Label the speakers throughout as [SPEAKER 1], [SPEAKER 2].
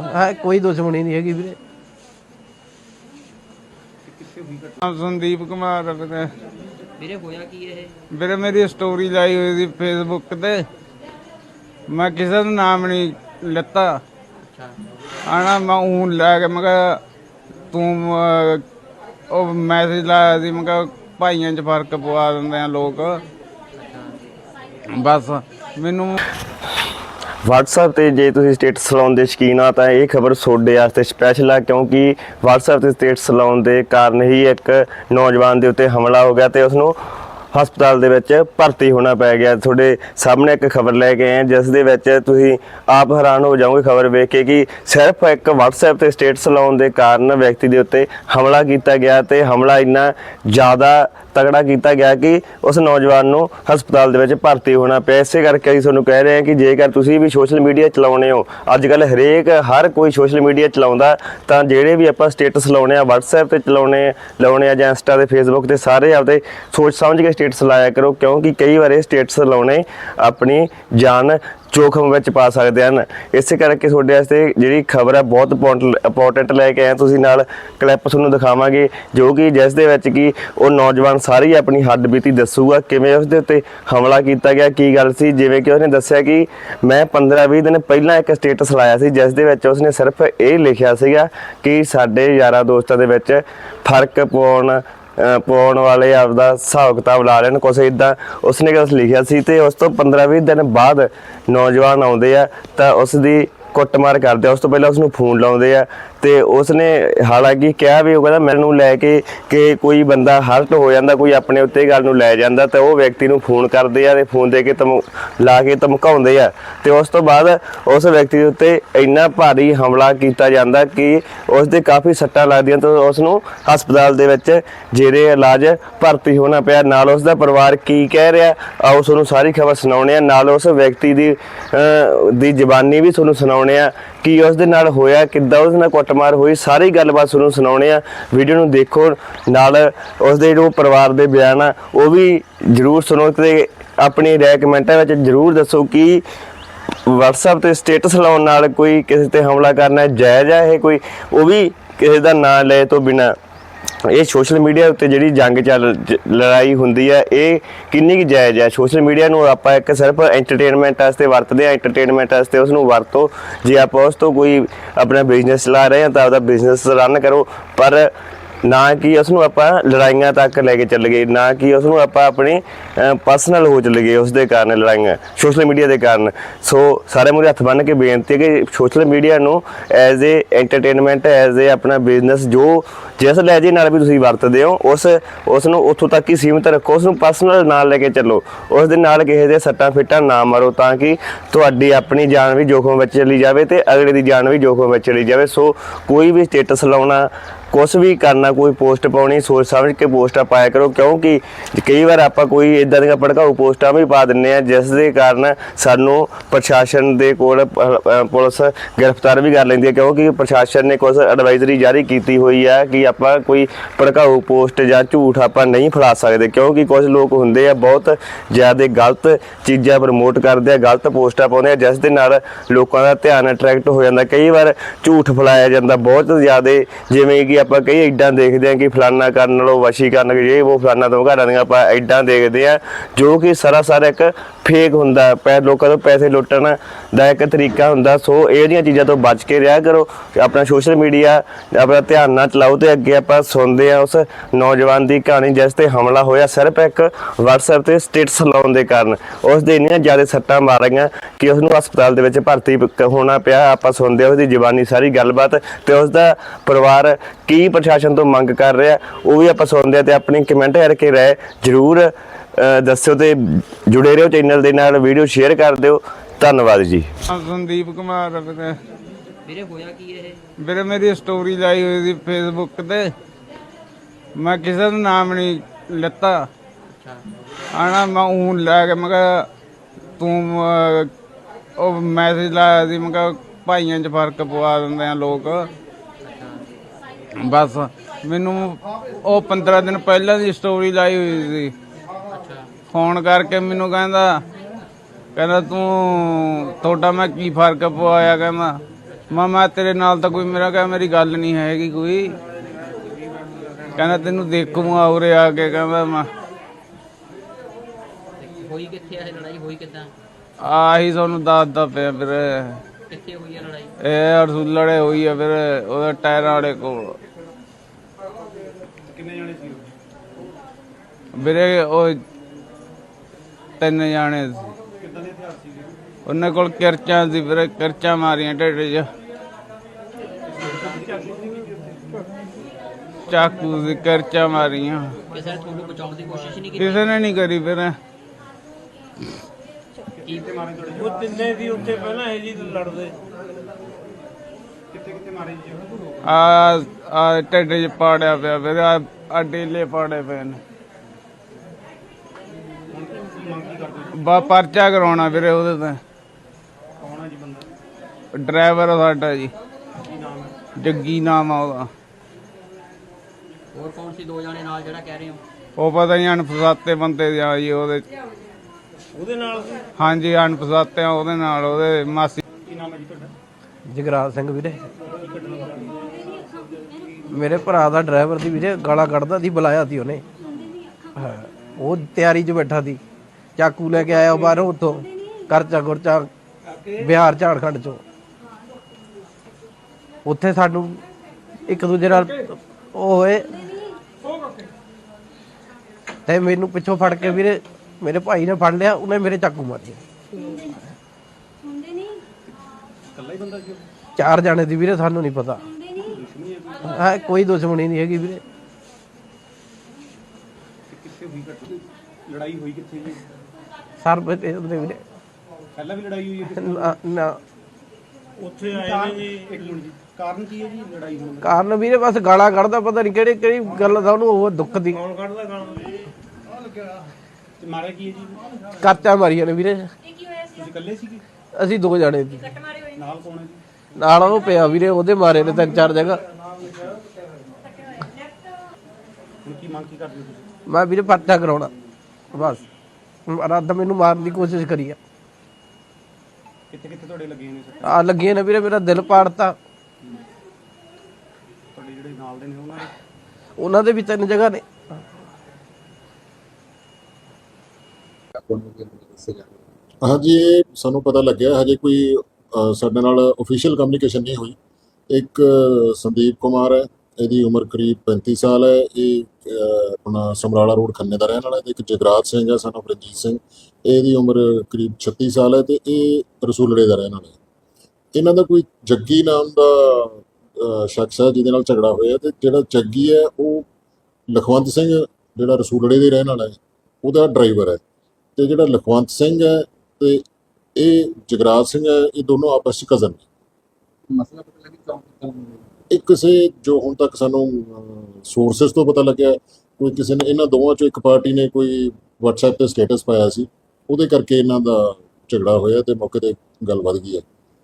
[SPEAKER 1] ਹਾਂ ਕੋਈ ਦੁਸ਼ਮਣੀ ਨਹੀਂ ਹੈਗੀ ਵੀਰੇ।
[SPEAKER 2] ਨਾਮ ਸੰਦੀਪ ਕੁਮਾਰ ਵੀਰੇ।
[SPEAKER 3] ਵੀਰੇ ਹੋਇਆ ਕੀ ਇਹ?
[SPEAKER 2] ਵੀਰੇ ਮੇਰੀ ਸਟੋਰੀ ਲਾਈ ਹੋਈ ਸੀ ਫੇਸਬੁੱਕ ਤੇ। ਮੈਂ ਕਿਸੇ ਦਾ ਨਾਮ ਨਹੀਂ ਲੱਤਾ। ਆਣਾ ਮੈਂ ਉਹ ਲੈ ਕੇ ਮੈਂ ਕਿਹਾ ਤੂੰ ਅਹ, ਉਹ ਮੈਸੇਜ ਲਾਇਆ ਸੀ ਮੈਂ ਕਿਹਾ ਭਾਈਆਂ 'ਚ ਫ਼ਰਕ ਪਵਾ ਦਿੰਦੇ ਆ ਲੋਕ। ਬਸ ਮੈਨੂੰ
[SPEAKER 4] WhatsApp ਤੇ ਜੇ ਤੁਸੀਂ ਸਟੇਟਸ ਲਾਉਣ ਦੇ ਸ਼ੌਕੀਨ ਆ ਤਾਂ ਇਹ ਖਬਰ ਤੁਹਾਡੇ ਵਾਸਤੇ ਸਪੈਸ਼ਲ ਆ ਕਿਉਂਕਿ WhatsApp ਤੇ ਸਟੇਟਸ ਲਾਉਣ ਦੇ ਕਾਰਨ ਹੀ ਇੱਕ ਨੌਜਵਾਨ ਦੇ ਉੱਤੇ ਹਮਲਾ ਹੋ ਗਿਆ ਤੇ ਉਸ ਨੂੰ ਹਸਪਤਾਲ ਦੇ ਵਿੱਚ ਭਰਤੀ ਹੋਣਾ ਪੈ ਗਿਆ। ਤੁਹਾਡੇ ਸਾਹਮਣੇ ਇੱਕ ਖਬਰ ਲੈ ਕੇ ਆਏ ਜਿਸ ਦੇ ਵਿੱਚ ਤੁਸੀਂ ਆਪ ਹੈਰਾਨ ਹੋ ਜਾਓਗੇ ਖਬਰ ਵੇਖ ਕੇ ਕਿ ਸਿਰਫ ਇੱਕ WhatsApp ਤੇ ਸਟੇਟਸ ਲਾਉਣ ਦੇ ਕਾਰਨ ਵਿਅਕਤੀ ਦੇ ਉੱਤੇ ਹਮਲਾ ਕੀਤਾ ਗਿਆ ਤੇ ਹਮਲਾ ਇੰਨਾ ਜ਼ਿਆਦਾ ਤਗੜਾ ਕੀਤਾ ਗਿਆ ਕਿ ਉਸ ਨੌਜਵਾਨ ਨੂੰ ਹਸਪਤਾਲ ਦੇ ਵਿੱਚ ਭਰਤੀ ਹੋਣਾ ਪਿਆ। ਇਸੇ ਕਰਕੇ ਅਸੀਂ ਤੁਹਾਨੂੰ ਕਹਿ ਰਹੇ ਹਾਂ ਕਿ ਜੇਕਰ ਤੁਸੀਂ ਵੀ ਸੋਸ਼ਲ ਮੀਡੀਆ ਚਲਾਉਣੇ ਹੋ ਅੱਜ ਕੱਲ ਹਰੇਕ, ਹਰ ਕੋਈ ਸੋਸ਼ਲ ਮੀਡੀਆ ਚਲਾਉਂਦਾ, ਤਾਂ ਜਿਹੜੇ ਵੀ ਆਪਾਂ ਸਟੇਟਸ ਲਾਉਣੇ ਆ, WhatsApp ਤੇ ਚਲਾਉਣੇ, ਲਾਉਣੇ ਆ ਜਾਂ ਇੰਸਟਾ ਤੇ Facebook ਤੇ ਸਾਰੇ ਆਪਦੇ ਸੋਚ ਸਮਝ ਕੇ ਸਟੇਟਸ ਲਾਇਆ ਕਰੋ, ਕਿਉਂਕਿ ਕਈ ਵਾਰ ਇਹ ਸਟੇਟਸ ਲਾਉਣੇ ਆਪਣੀ ਜਾਨ ਜੋਖਮ ਵਿੱਚ ਪਾ ਸਕਦੇ ਹਨ। ਇਸੇ ਕਰਕੇ ਤੁਹਾਡੇ ਵਾਸਤੇ ਜਿਹੜੀ ਖਬਰ ਹੈ ਬਹੁਤ ਇੰਪੋਰਟੈਂਟ ਲੈ ਕੇ ਆਏ ਤੁਸੀਂ ਨਾਲ ਕਲਿੱਪ ਤੁਹਾਨੂੰ ਦਿਖਾਵਾਂਗੇ, ਜੋ ਕਿ ਜਿਸ ਦੇ ਵਿੱਚ ਕਿ ਉਹ ਨੌਜਵਾਨ ਸਾਰੀ ਆਪਣੀ ਹੱਡ ਬੀਤੀ ਦੱਸੂਗਾ, ਕਿਵੇਂ ਉਸ ਦੇ ਉੱਤੇ ਹਮਲਾ ਕੀਤਾ ਗਿਆ, ਕੀ ਗੱਲ ਸੀ? ਜਿਵੇਂ ਕਿ ਉਹਨੇ ਦੱਸਿਆ ਕਿ ਮੈਂ 15-20 ਦਿਨ ਪਹਿਲਾਂ ਇੱਕ ਸਟੇਟਸ ਲਾਇਆ ਸੀ, ਜਿਸ ਦੇ ਵਿੱਚ ਉਸਨੇ ਸਿਰਫ ਇਹ ਲਿਖਿਆ ਸੀਗਾ ਕਿ ਸਾਡੇ ਯਾਰਾਂ ਦੋਸਤਾਂ ਦੇ ਵਿੱਚ ਫ਼ਰਕ ਪਾਉਣ ਪਾਉਣ ਵਾਲੇ ਆਪਦਾ ਹਿਸਾਬ ਕਿਤਾਬ ਲਾ ਲੈਣ, ਕੁਛ ਇਦਾਂ ਉਸਨੇ ਕੁਛ ਲਿਖਿਆ ਸੀ ਤੇ ਉਸ ਤੋਂ 15-20 ਦਿਨ ਬਾਅਦ ਨੌਜਵਾਨ ਆਉਂਦੇ ਆ ਤਾਂ ਉਸ ਦੀ ਕੁੱਟਮਾਰ ਕਰਦੇ ਆ। ਉਸ ਤੋਂ ਪਹਿਲਾਂ ਉਸ ਨੂੰ ਫੋਨ ਲਾਉਂਦੇ ਆ ਤੇ ਉਸਨੇ ਹਾਲਾਂਕਿ ਕਿਹਾ ਵੀ ਉਹ ਕਹਿੰਦਾ ਮੈਨੂੰ ਲੈ ਕੇ ਕਿ ਕੋਈ ਬੰਦਾ ਹਰਟ ਹੋ ਜਾਂਦਾ, ਕੋਈ ਆਪਣੇ ਉੱਤੇ ਗੱਲ ਨੂੰ ਲੈ ਜਾਂਦਾ ਤਾਂ ਉਹ ਵਿਅਕਤੀ ਨੂੰ ਫੋਨ ਕਰਦੇ ਆ ਤੇ ਫੋਨ ਦੇ ਕੇ ਧਮ ਲਾ ਕੇ ਧਮਕਾਉਂਦੇ ਆ। ਤੇ ਉਸ ਤੋਂ ਬਾਅਦ ਉਸ ਵਿਅਕਤੀ ਦੇ ਉੱਤੇ ਇੰਨਾ ਭਾਰੀ ਹਮਲਾ ਕੀਤਾ ਜਾਂਦਾ ਕਿ ਉਸ ਦੇ ਕਾਫੀ ਸੱਟਾਂ ਲੱਗਦੀਆਂ ਤਾਂ ਉਸ ਨੂੰ ਹਸਪਤਾਲ ਦੇ ਵਿੱਚ ਜਿਹੜੇ ਇਲਾਜ ਭਰਤੀ ਹੋਣਾ ਪਿਆ। ਨਾਲ ਉਸ ਦਾ ਪਰਿਵਾਰ ਕੀ ਕਹਿ ਰਿਹਾ, ਆਓ ਤੁਹਾਨੂੰ ਸਾਰੀ ਖਬਰ ਸੁਣਾਉਣੇ ਆ ਨਾਲ ਉਸ ਵਿਅਕਤੀ ਦੀ ਦੀ ਜ਼ਬਾਨੀ ਵੀ ਤੁਹਾਨੂੰ ਸੁਣਾ ਸੁਣਾਉਣੇ ਆ, ਕੀ ਉਸ ਦੇ ਨਾਲ ਹੋਇਆ, ਕਿੱਦਾਂ ਉਸ ਨਾਲ ਕੁੱਟਮਾਰ ਹੋਈ, ਸਾਰੀ ਗੱਲਬਾਤ ਤੁਹਾਨੂੰ ਸੁਣਾਉਣੇ ਆ। ਵੀਡੀਓ ਨੂੰ ਦੇਖੋ, ਨਾਲ ਉਸ ਦੇ ਜੋ ਪਰਿਵਾਰ ਦੇ ਬਿਆਨ ਆ, ਉਹ ਵੀ ਜਰੂਰ ਸੁਣੋ ਤੇ ਆਪਣੀ ਰਾਏ ਕਮੈਂਟਾਂ ਵਿੱਚ ਜਰੂਰ ਦੱਸੋ ਕਿ WhatsApp ਤੇ ਸਟੇਟਸ ਲਾਉਣ ਨਾਲ ਕੋਈ ਕਿਸੇ ਤੇ ਹਮਲਾ ਕਰਨਾ ਜਾਇਜ਼ ਹੈ ਇਹ ਕੋਈ? ਉਹ ਵੀ ਕਿਸੇ ਦਾ ਨਾਂ ਲੈ ਤੋਂ ਬਿਨਾ। ਇਹ ਸੋਸ਼ਲ ਮੀਡੀਆ ਉੱਤੇ ਜਿਹੜੀ ਜੰਗ ਚੱਲ ਜ- ਲੜਾਈ ਹੁੰਦੀ ਹੈ, ਇਹ ਕਿੰਨੀ ਕੁ ਜਾਇਜ਼ ਹੈ? ਸੋਸ਼ਲ ਮੀਡੀਆ ਨੂੰ ਆਪਾਂ ਇੱਕ ਸਿਰਫ ਐਂਟਰਟੇਨਮੈਂਟ ਵਾਸਤੇ ਵਰਤਦੇ ਆ ਐਂਟਰਟੇਨਮੈਂਟ ਵਾਸਤੇ ਉਸ ਨੂੰ ਵਰਤੋ। ਜੇ ਆਪਾਂ ਉਸ ਤੋਂ ਕੋਈ ਆਪਣਾ ਬਿਜ਼ਨਸ ਚਲਾ ਰਹੇ ਹਾਂ ਤਾਂ ਉਹਦਾ ਬਿਜ਼ਨਸ ਰਨ ਕਰੋ, ਪਰ ਨਾ ਕਿ ਉਸ ਨੂੰ ਆਪਾਂ ਲੜਾਈਆਂ ਤੱਕ ਲੈ ਕੇ ਚੱਲ ਗਏ, ਨਾ ਕਿ ਉਸ ਨੂੰ ਆਪਾਂ ਆਪਣੀ ਪਰਸਨਲ ਹੋ ਚੱਲ ਗਏ ਉਸ ਦੇ ਕਾਰਨ ਲੜਾਈਆਂ ਸੋਸ਼ਲ ਮੀਡੀਆ ਦੇ ਕਾਰਨ। ਸੋ ਸਾਰੇ ਮੇਰੇ ਹੱਥ ਬੰਨ੍ਹ ਕੇ ਬੇਨਤੀ ਹੈ ਕਿ ਸੋਸ਼ਲ ਮੀਡੀਆ ਨੂੰ as a entertainment as a ਆਪਣਾ ਬਿਜ਼ਨਸ ਜੋ ਜਿਸ ਲਹਿਜੇ ਨਾਲ ਵੀ ਤੁਸੀਂ ਵਰਤਦੇ ਹੋ, ਉਸ ਉਸ ਨੂੰ ਉੱਥੋਂ ਤੱਕ ਹੀ ਸੀਮਿਤ ਰੱਖੋ ਉਸ ਨੂੰ ਪਰਸਨਲ ਨਾਲ ਲੈ ਕੇ ਚੱਲੋ। ਉਸ ਦੇ ਨਾਲ ਕਿਸੇ ਦੇ ਸੱਟਾਂ ਫਿੱਟਾਂ ਨਾ ਮਾਰੋ ਤਾਂ ਕਿ ਤੁਹਾਡੀ ਆਪਣੀ ਜਾਨ ਵੀ ਜੋਖਮ ਵਿੱਚ ਚਲੀ ਜਾਵੇ ਤੇ ਅਗਲੇ ਦੀ ਜਾਨ ਵੀ ਜੋਖਮ ਵਿੱਚ ਚਲੀ ਜਾਵੇ। ਸੋ ਕੋਈ ਵੀ ਸਟੇਟਸ ਲਾਉਣਾ ਕੁਛ ਵੀ ਕਰਨਾ, ਕੋਈ ਪੋਸਟ ਪਾਉਣੀ, ਸੋਚ ਸਮਝ ਕੇ ਪੋਸਟਾਂ ਪਾਇਆ ਕਰੋ, ਕਿਉਂਕਿ ਕਈ ਵਾਰ ਆਪਾਂ ਕੋਈ ਇਦਾਂ ਦੀਆਂ ਭੜਕਾਊ ਪੋਸਟਾਂ ਵੀ ਪਾ ਦਿੰਨੇ ਆ ਜਿਸ ਦੇ ਕਾਰਨ ਸਾਨੂੰ ਪ੍ਰਸ਼ਾਸਨ ਦੇ ਕੋਲ ਪੁਲਿਸ ਗ੍ਰਿਫਤਾਰ ਵੀ ਕਰ ਲੈਂਦੀ ਹੈ, ਕਿਉਂਕਿ ਪ੍ਰਸ਼ਾਸਨ ਨੇ ਕੁਝ ਐਡਵਾਈਜ਼ਰੀ ਜਾਰੀ ਕੀਤੀ ਹੋਈ ਹੈ ਕਿ ਆਪਾਂ ਕੋਈ ਭੜਕਾਊ ਪੋਸਟ ਜਾਂ ਝੂਠ ਆਪਾਂ ਨਹੀਂ ਫੈਲਾ ਸਕਦੇ, ਕਿਉਂਕਿ ਕੁਝ ਲੋਕ ਹੁੰਦੇ ਆ, ਬਹੁਤ ਜ਼ਿਆਦਾ ਗਲਤ ਚੀਜ਼ਾਂ ਪ੍ਰਮੋਟ ਕਰਦੇ ਆ, ਗਲਤ ਪੋਸਟਾਂ ਪਾਉਂਦੇ ਆ, ਜਿਸ ਦੇ ਨਾਲ ਲੋਕਾਂ ਦਾ ਧਿਆਨ ਅਟਰੈਕਟ ਹੋ ਜਾਂਦਾ। ਕਈ ਵਾਰ ਝੂਠ ਫੈਲਾਇਆ ਜਾਂਦਾ, ਬਹੁਤ ਜ਼ਿਆਦਾ, ਜਿਵੇਂ ਕਿ ਆਪਾਂ ਕਈ ਐਡਾਂ ਦੇਖਦੇ ਆ ਕਿ ਫਲਾਨਾ ਕਰਨ ਨਾਲੋਂ ਵਸ਼ੀ ਕਰਨ ਜੇ ਉਹ ਫਲਾਨਾ ਤੋਂ ਘਰਾਂ ਦੀਆਂ ਆਪਾਂ ਐਡਾਂ ਦੇਖਦੇ ਆ ਜੋ ਕਿ ਸਰਾਸਰ ਇੱਕ ਫੇਕ ਹੁੰਦਾ ਪੈ ਲੋਕਾਂ ਤੋਂ ਪੈਸੇ ਲੁੱਟਣ ਦਾ ਇੱਕ ਤਰੀਕਾ ਹੁੰਦਾ। ਸੋ ਇਹ ਜਿਹੀਆਂ ਚੀਜ਼ਾਂ ਤੋਂ ਬਚ ਕੇ ਰਿਹਾ ਕਰੋ। ਆਪਣਾ ਸੋਸ਼ਲ ਮੀਡੀਆ ਆਪਣਾ ਧਿਆਨ ਨਾਲ ਚਲਾਓ ਤੇ ਅੱਗੇ ਆਪਾਂ ਸੁਣਦੇ ਆ ਉਸ ਨੌਜਵਾਨ ਦੀ ਕਹਾਣੀ ਜਿਸ ਤੇ ਹਮਲਾ ਹੋਇਆ। ਸਿਰਫ ਇੱਕ WhatsApp ਤੇ ਸਟੇਟਸ ਲਾਉਣ ਦੇ ਕਾਰਨ। ਉਸ ਦੇ ਇੰਨੀਆਂ ਜ਼ਿਆਦਾ ਸੱਟਾਂ ਮਾਰੀਆਂ ਕਿ ਉਸ ਨੂੰ ਹਸਪਤਾਲ ਦੇ ਵਿੱਚ ਭਰਤੀ ਹੋਣਾ ਪਿਆ। ਆਪਾਂ ਸੁਣਦੇ ਆ ਉਹਦੀ ਜ਼ਬਾਨੀ ਸਾਰੀ ਗੱਲਬਾਤ ਤੇ ਉਸ ਦਾ ਪਰਿਵਾਰ ਕੀ ਪ੍ਰਸ਼ਾਸਨ ਤੋਂ ਮੰਗ ਕਰ ਰਿਹਾ, ਉਹ ਵੀ ਆਪਾਂ ਸੁਣਦੇ ਆ ਤੇ ਆਪਣੀ ਕਮੈਂਟ ਕਰਕੇ ਰਹਿ ਜਰੂਰ ਦੱਸਿਓ ਤੇ ਜੁੜੇ ਰਹੋ ਚੈਨਲ ਦੇ ਨਾਲ ਵੀਡੀਓ ਸ਼ੇਅਰ ਕਰ ਦਿਓ। ਧੰਨਵਾਦ ਜੀ।
[SPEAKER 2] ਸੰਦੀਪ ਕੁਮਾਰ ਵੀਰੇ।
[SPEAKER 3] ਵੀਰੇ ਹੋਇਆ ਕੀ ਇਹ?
[SPEAKER 2] ਵੀਰੇ ਮੇਰੀ ਸਟੋਰੀ ਲਾਈ ਹੋਈ ਸੀ ਫੇਸਬੁੱਕ ਤੇ। ਮੈਂ ਕਿਸੇ ਦਾ ਨਾਮ ਨਹੀਂ ਲੱਤਾ। ਆਣਾ ਮੈਂ ਉਹ ਲੈ ਕੇ ਮੈਂ ਕਿਹਾ ਤੂੰ ਅਹ, ਉਹ ਮੈਸੇਜ ਲਾਇਆ ਸੀ ਮੈਂ ਕਿਹਾ ਭਾਈਆਂ 'ਚ ਫ਼ਰਕ ਪਵਾ ਦਿੰਦੇ ਆ ਲੋਕ। ਬਸ ਮੈਨੂੰ ਉਹ 15 ਦਿਨ ਪਹਿਲਾਂ ਦੀ ਸਟੋਰੀ ਲਾਈ ਹੋਈ ਸੀ। ਫੋਨ ਕਰਕੇ ਮੈਨੂੰ ਕਹਿੰਦਾ ਕਹਿੰਦਾ ਤੂੰ ਤੁਹਾਡਾ ਮੈਂ ਕੀ ਫ਼ਰਕ ਪਵਾਇਆ? ਕਹਿੰਦਾ ਮੈਂ ਮੈਂ ਤੇਰੇ ਨਾਲ ਤਾਂ ਕੋਈ ਮੇਰਾ ਕਹ ਮੇਰੀ ਗੱਲ ਨਹੀਂ ਹੈਗੀ ਕੋਈ। ਕਹਿੰਦਾ ਤੈਨੂੰ ਦੇਖੂਗਾ ਉਰੇ ਆ ਕੇ ਕਹਿੰਦਾ ਮੈਂ।
[SPEAKER 3] ਹੋਈ ਕਿੱਥੇ ਆ ਇਹ ਲੜਾਈ? ਹੋਈ ਕਿੱਦਾਂ?
[SPEAKER 2] ਆਹੀ ਤੁਹਾਨੂੰ ਦੱਸਦਾ ਪਿਆ ਫਿਰ।
[SPEAKER 3] ਕਿੱਥੇ ਹੋਈ ਆ ਲੜਾਈ?
[SPEAKER 2] ਇਹ ਰਸੂਲੜੇ ਹੋਈ ਆ ਫਿਰ ਉਹਦੇ ਟਾਇਰਾਂ ਵਾਲੇ ਕੋਲ।
[SPEAKER 5] ਕਿੰਨੇ ਜਾਣੇ ਸੀ
[SPEAKER 2] ਵੀਰੇ ਉਹ ਤਿੰਨ ਜਾਣੇ ਸੀ।
[SPEAKER 5] ਕਿੱਦਾਂ ਦੇ ਹਥਿਆਰ ਸੀਗੇ
[SPEAKER 2] ਉਹਨਾਂ ਕੋਲ ਕਿਰਚਾਂ ਸੀ ਵੀਰੇ ਕਿਰਚਾਂ ਮਾਰੀਆਂ ਢਿੱਡ 'ਚ। ਚਾਕੂ ਸੀ ਕਿਰਚਾਂ ਮਾਰੀਆਂ।
[SPEAKER 3] ਕਿਸੇ ਨੇ ਤੁਹਾਨੂੰ ਬਚਾਉਣ ਦੀ ਕੋਸ਼ਿਸ਼ ਨਹੀਂ ਕੀਤੀ?
[SPEAKER 2] ਕਿਸੇ ਨੇ ਨਹੀਂ ਕਰੀ ਫਿਰ।
[SPEAKER 3] ਕੀ
[SPEAKER 5] ਉਹ ਤਿੰਨੇ ਦੀ ਉੱਤੇ ਪਹਿਲਾਂ ਇਹ ਜੀ ਲੜਦੇ। ਕਿੱਥੇ ਕਿੱਥੇ ਮਾਰੇ ਜੀ?
[SPEAKER 2] ਆ ਆ ਢਿੱਡ 'ਚ ਪਾੜਿਆ ਪਿਆ ਫਿਰ ਆ ਡੇਲੇ ਪਾੜੇ ਪਏ ਨੇ
[SPEAKER 5] ਹੁਣ ਤੁਸੀਂ ਮੰਗ ਕੀ ਕਰਦੇ ਹੋ
[SPEAKER 2] ਬਾ ਪਰਚਾ ਕਰਾਉਣਾ ਵੀਰੇ ਉਹਦੇ ਤੇ।
[SPEAKER 5] ਕੌਣ ਹੈ ਜੀ ਬੰਦਾ?
[SPEAKER 2] ਡਰਾਈਵਰ ਆ ਸਾਡਾ ਜੀ।
[SPEAKER 5] ਕੀ ਨਾਮ ਹੈ?
[SPEAKER 2] ਜੱਗੀ ਨਾਮ ਆ ਉਹਦਾ।
[SPEAKER 3] ਹੋਰ ਕੌਣ ਸੀ ਦੋ ਜਾਣੇ ਨਾਲ ਜਿਹੜਾ ਕਹਿ ਰਹੇ ਹੋ?
[SPEAKER 2] ਉਹ ਪਤਾ ਨਹੀਂ ਅਣਪਛਾਤੇ ਬੰਦੇ ਦੇ ਆ ਜੀ ਉਹਦੇ।
[SPEAKER 5] ਉਹਦੇ ਨਾਲ ਸੀ?
[SPEAKER 2] ਹਾਂਜੀ ਅਣਪਛਾਤੇ ਆ ਉਹਦੇ ਨਾਲ ਉਹਦੇ ਮਾਸੀ।
[SPEAKER 5] ਕੀ ਨਾਮ ਹੈ ਜੀ ਤੁਹਾਡਾ?
[SPEAKER 1] ਜਗਰਾਜ ਸਿੰਘ ਵੀਰੇ। ਮੇਰੇ ਭਰਾ ਦਾ ਡਰਾਈਵਰ ਦੀ ਵੀਰੇ ਗਾਲਾਂ ਕੱਢਦਾ ਸੀ ਬੁਲਾਇਆ ਸੀ ਉਹਨੇ। ਹਾਂ ਉਹ ਤਿਆਰੀ 'ਚ ਬੈਠਾ ਸੀ। ਚਾਕੂ ਲੈ ਕੇ ਆਇਆ ਉਹ ਬਾਹਰੋਂ ਉੱਥੋਂ, ਕਰਚਾ ਗੁਰਚਾ ਬਿਹਾਰ ਝਾੜਖੰਡ 'ਚੋਂ। ਉੱਥੇ ਸਾਨੂੰ ਇੱਕ ਦੂਜੇ ਨਾਲ ਉਹ ਹੋਏ। ਤੇ ਮੈਨੂੰ ਪਿੱਛੋਂ ਫੜ ਕੇ ਵੀਰੇ, ਮੇਰੇ ਭਾਈ ਨੇ ਫੜ ਲਿਆ, ਉਹਨੇ ਮੇਰੇ ਚਾਕੂ
[SPEAKER 5] ਮਾਰਿਆ
[SPEAKER 1] ਚਾਰ ਜਾਣੇ ਦੀ ਵੀਰੇ, ਸਾਨੂੰ ਨਹੀਂ ਪਤਾ।
[SPEAKER 5] ਕੋਈ
[SPEAKER 1] ਹਾਂ, ਕੋਈ ਦੁਸ਼ਮਣੀ ਨਹੀਂ ਹੈਗੀ ਵੀਰੇ।
[SPEAKER 5] ਲੜਾਈ ਹੋਈ ਕਿੱਥੇ ਜੀ?
[SPEAKER 1] ਸਰ ਉਹਦੇ ਵੀਰੇ।
[SPEAKER 5] ਪਹਿਲਾਂ ਵੀ ਲੜਾਈ ਹੋਈ ਹੈ
[SPEAKER 1] ਨਾ- ਨਾ।
[SPEAKER 5] ਉੱਥੇ ਆਏ ਨੇ ਜੀ ਇੱਕ ਮਿੰਟ ਜੀ। ਕਾਰਨ ਕੀ ਹੈ ਜੀ ਲੜਾਈ ਹੋਣ ਦਾ?
[SPEAKER 1] ਕਾਰਨ ਵੀਰੇ ਬਸ ਗਾਲਾਂ ਕੱਢਦਾ ਪਤਾ ਨਹੀਂ ਕਿਹੜੀ ਕਿਹੜੀ ਗੱਲ ਦਾ ਉਹਨੂੰ ਉਹ ਦੁੱਖ ਦੀ।
[SPEAKER 5] ਕੌਣ ਕੱਢਦਾ ਗਾਲਾਂ? ਤੇ ਮਾਰਿਆ ਕੀ ਹੈ ਜੀ?
[SPEAKER 1] ਕਰਚਾ ਮਾਰੀਆਂ ਨੇ ਵੀਰੇ।
[SPEAKER 5] ਤੁਸੀਂ ਇਕੱਲੇ ਸੀਗੇ?
[SPEAKER 1] ਅਸੀਂ ਦੋ ਜਾਣੇ ਸੀ।
[SPEAKER 5] ਨਾਲ ਕੌਣ ਹੈ ਜੀ?
[SPEAKER 1] ਨਾਲ ਉਹ ਪਿਆ ਵੀਰੇ ਉਹਦੇ ਮਾਰੇ ਨੇ ਤਿੰਨ ਚਾਰ ਜਗ੍ਹਾ।
[SPEAKER 5] ਹੁਣ ਕੀ ਮੰਗ ਕੀ ਕਰਦੇ ਹੋ ਤੁਸੀਂ?
[SPEAKER 1] ਮੈਂ ਵੀਰੇ ਪਰਚਾ ਕਰਾਉਣਾ। ਬਸ। ਰੱਦ ਮੈਨੂੰ ਮਾਰਨ ਦੀ ਕੋਸ਼ਿਸ਼ ਕਰੀ ਆ।
[SPEAKER 5] ਕਿੱਥੇ ਕਿੱਥੇ ਤੁਹਾਡੇ ਲੱਗੇ ਨੇ ਸਰ
[SPEAKER 1] ਆ ਲੱਗੀਆਂ ਨੇ ਵੀਰੇ ਮੇਰਾ ਦਿਲ ਪਾੜਤਾ।
[SPEAKER 5] ਤੁਹਾਡੇ ਜਿਹੜੇ ਨਾਲ ਦੇ ਨੇ ਉਹਨਾਂ ਦੇ?
[SPEAKER 1] ਉਹਨਾਂ ਦੇ ਵੀ ਤਿੰਨ ਜਗ੍ਹਾ ਨੇ।
[SPEAKER 6] ਹਾਂਜੀ ਇਹ ਸਾਨੂੰ ਪਤਾ ਲੱਗਿਆ ਹਜੇ ਕੋਈ ਅ, ਸਾਡੇ ਨਾਲ ਅਫੀਸ਼ੀਅਲ ਕਮਿਊਨੀਕੇਸ਼ਨ ਨਹੀਂ ਹੋਈ। ਇੱਕ ਅ, ਸੰਦੀਪ ਕੁਮਾਰ ਹੈ। ਇਹਦੀ ਉਮਰ ਕਰੀਬ 35 ਸਾਲ ਹੈ। ਇਹ ਆਪਣਾ ਸਮਰਾਲਾ ਰੋਡ ਖੰਨੇ ਦਾ ਰਹਿਣ ਵਾਲਾ ਹੈ ਤੇ ਇੱਕ ਜਗਰਾਜ ਸਿੰਘ ਹੈ ਸਾਨੂੰ ਰਣਜੀਤ ਸਿੰਘ। ਇਹਦੀ ਉਮਰ ਕਰੀਬ 36 ਸਾਲ ਹੈ ਤੇ ਇਹ ਰਸੂਲੜੇ ਦਾ ਰਹਿਣ ਵਾਲਾ ਹੈ। ਇਹਨਾਂ ਦਾ ਕੋਈ ਜੱਗੀ ਨਾਮ ਦਾ ਸ਼ਖਸ ਹੈ ਜਿਹਦੇ ਨਾਲ ਝਗੜਾ ਹੋਇਆ ਤੇ ਜਿਹੜਾ ਜੱਗੀ ਹੈ ਉਹ ਲਖਵੰਤ ਸਿੰਘ, ਜਿਹੜਾ ਰਸੂਲੜੇ ਦੇ ਰਹਿਣ ਵਾਲਾ ਹੈ, ਉਹਦਾ ਡਰਾਈਵਰ ਹੈ। ਤੇ ਜਿਹੜਾ ਲਖਵੰਤ ਸਿੰਘ ਹੈ ਤੇ ਇਹ ਜਗਰਾਜ ਸਿੰਘ ਹੈ, ਇਹ ਦੋਨੋਂ ਆਪਸ ਵਿੱਚ ਕਜ਼ਨ ਨੇ।
[SPEAKER 5] ਮਸਲਾ ਪਤਾ ਲੱਗੀ ਚੌਂਕ
[SPEAKER 6] ਇੱਕ ਕਿਸੇ ਜੋ ਹੁਣ ਤੱਕ ਸਾਨੂੰ ਸੋਰਸਸ ਤੋਂ ਪਤਾ ਲੱਗਿਆ, ਕੋਈ ਕਿਸੇ ਨੇ, ਇਹਨਾਂ ਦੋਵਾਂ ਚੋਂ ਇੱਕ ਪਾਰਟੀ ਨੇ ਕੋਈ WhatsApp ਤੇ ਸਟੇਟਸ ਪਾਇਆ ਸੀ, ਉਹਦੇ ਕਰਕੇ ਇਹਨਾਂ ਦਾ ਝਗੜਾ ਹੋਇਆ ਤੇ ਮੌਕੇ ਤੇ ਗੱਲ ਵੱਧ ਗਈ ਹੈ।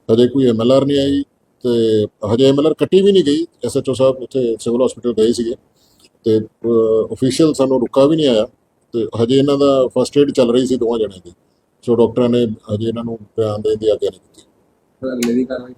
[SPEAKER 6] ਹਜੇ ਕੋਈ ਐਮਐਲਆਰ ਨਹੀਂ ਆਈ ਤੇ ਹਜੇ ਐਮਐਲਆਰ ਕੱਟੀ ਵੀ ਨਹੀਂ ਗਈ। ਐਸਐਚਓ ਸਾਹਿਬ ਉੱਥੇ ਸਿਵਲ ਹਸਪੀਟਲ ਗਏ ਸੀਗੇ ਤੇ ਅਫੀਸ਼ੀਅਲ ਸਾਨੂੰ ਰੁਕਾ ਵੀ ਨਹੀਂ ਆਇਆ ਤੇ ਹਜੇ ਇਹਨਾਂ ਦਾ ਫਸਟ ਏਡ ਚੱਲ ਰਹੀ ਸੀ ਦੋਵਾਂ ਜਣਿਆਂ ਦੀ। ਸੋ ਡਾਕਟਰਾਂ ਨੇ ਹਜੇ ਇਹਨਾਂ ਨੂੰ ਬਿਆਨ ਦੇਣ ਦੀ ਆਗਿਆ ਨਹੀਂ ਦਿੱਤੀ।
[SPEAKER 5] ਅਗਲੇ ਦੀ ਕਾਰਵਾਈ